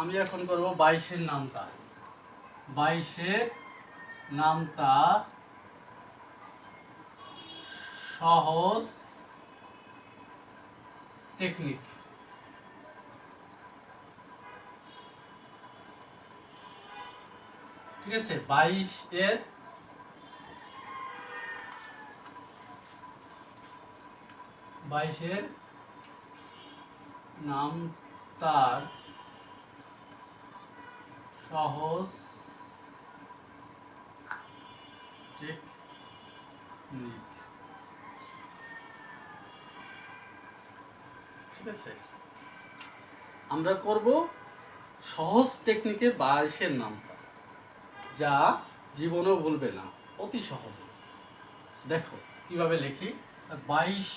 আমি এখন করব বাইশের নামতা। বাইশের নামতা সহজ টেকনিক। ঠিক আছে বাইশ এর বাইশের নাম তার সহজ ঠিক আছে? আমরা করব সহজ টেকনিকে বাইশের নামটা, যা জীবনেও ভুলবে না, অতি সহজ। দেখো, কীভাবে লিখি? বাইশ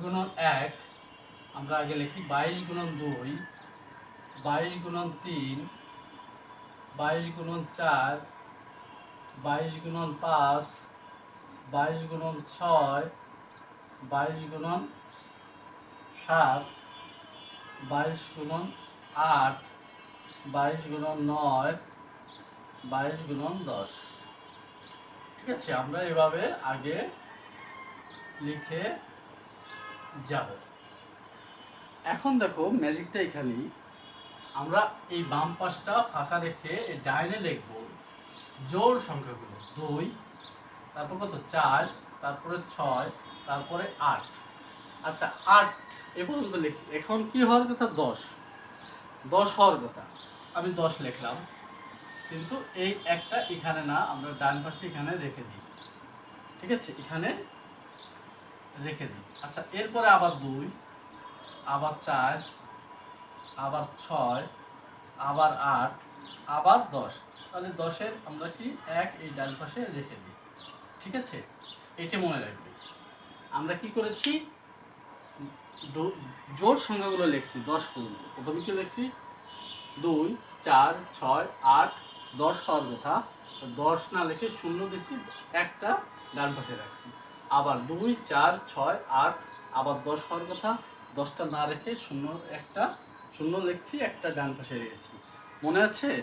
গুণন এক, আমরা আগে লিখি বাইশ গুণন দুই বাইশ গুণন তিন, বাইশ গুণন চার, বাইশ গুণন পাঁচ, বাইশ গুণন ছয়, বাইশ গুণন সাত, বাইশ গুণন আট, বাইশ গুণন নয়, বাইশ গুণন দশ। ঠিক আছে, আমরা এভাবে আগে লিখে যাব। এখন দেখো ম্যাজিকটা এখানেই আমরা এই বাম পাশটা ফাঁকা রেখে ডাইনে লিখব জোর সংখ্যাগুলো। দুই, তারপর কত? চার, তারপরে ছয়, তারপরে আট। আচ্ছা আট এ পর্যন্ত লিখছি। এখন কি হওয়ার কথা? দশ। দশ হওয়ার কথা। আমি দশ লিখলাম। কিন্তু এই একটা এখানে না, আমরা ডান পাশে এখানে রেখে দিই। ঠিক আছে? এখানে রেখে দিই। আচ্ছা এরপরে আবার দুই, আবার চার আবার ছয়, আবার আট, আবার দশ। তাহলে দশের আমরা কি এক এই ডান পাশে রেখে দিই। ঠিক আছে? এটা মনে রাখবে। আমরা কি করেছি? জোর সংখ্যাগুলো লিখছি দশ পর্যন্ত। প্রথমে কি লিখছি? দুই, চার, ছয়, আট, দশ হওয়ার কথা। দশ না লিখে শূন্য দিছি, একটা ডান পাশে রাখছি। আবার দুই, চার, ছয়, আট, আবার দশ হওয়ার কথা। দশটা না রেখে শূন্য, একটা শূন্য লিখছি একটা ডান পাশে রেখেছি। মনে আছে?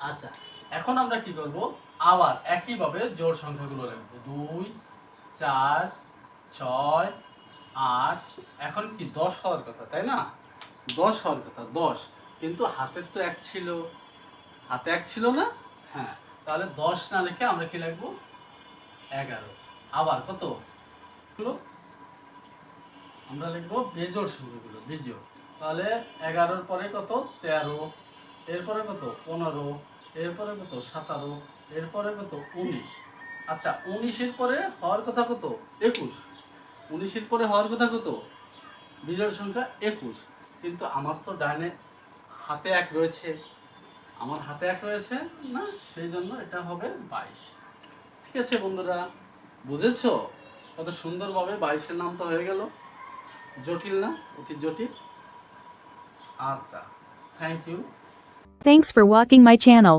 আচ্ছা। এখন আমরা কি করব? আবার একইভাবে জোড় সংখ্যাগুলো লিখব দুই চার ছয় আট। এখন কি দশ হওয়ার কথা তাই না? দশ হওয়ার কথা দশ। কিন্তু হাতের তো এক ছিল। হাতে এক ছিল না? হ্যাঁ। তাহলে দশ না লিখে আমরা কি লিখব? এগারো। আবার কত? হলো আমরা লিখব বেজোড় সংখ্যাগুলো বেজোড়। তাহলে এগারোর পরে কত? তেরো। এরপরে কত? পনেরো। এরপরে কত? সতেরো। এরপরে কত? উনিশ। আচ্ছা উনিশের পরে হওয়ার কথা কত? একুশ। উনিশের পরে হওয়ার কথা কত? বিজয়ের সংখ্যা একুশ। কিন্তু আমার তো ডাইনে হাতে এক রয়েছে। আমার হাতে এক রয়েছে না, সেই জন্য এটা হবে বাইশ। ঠিক আছে বন্ধুরা, বুঝেছ? কত সুন্দরভাবে বাইশের নামটা হয়ে গেল। জটিল না? অতি জটিল। আচ্ছা thank you Thanks for walking my channel.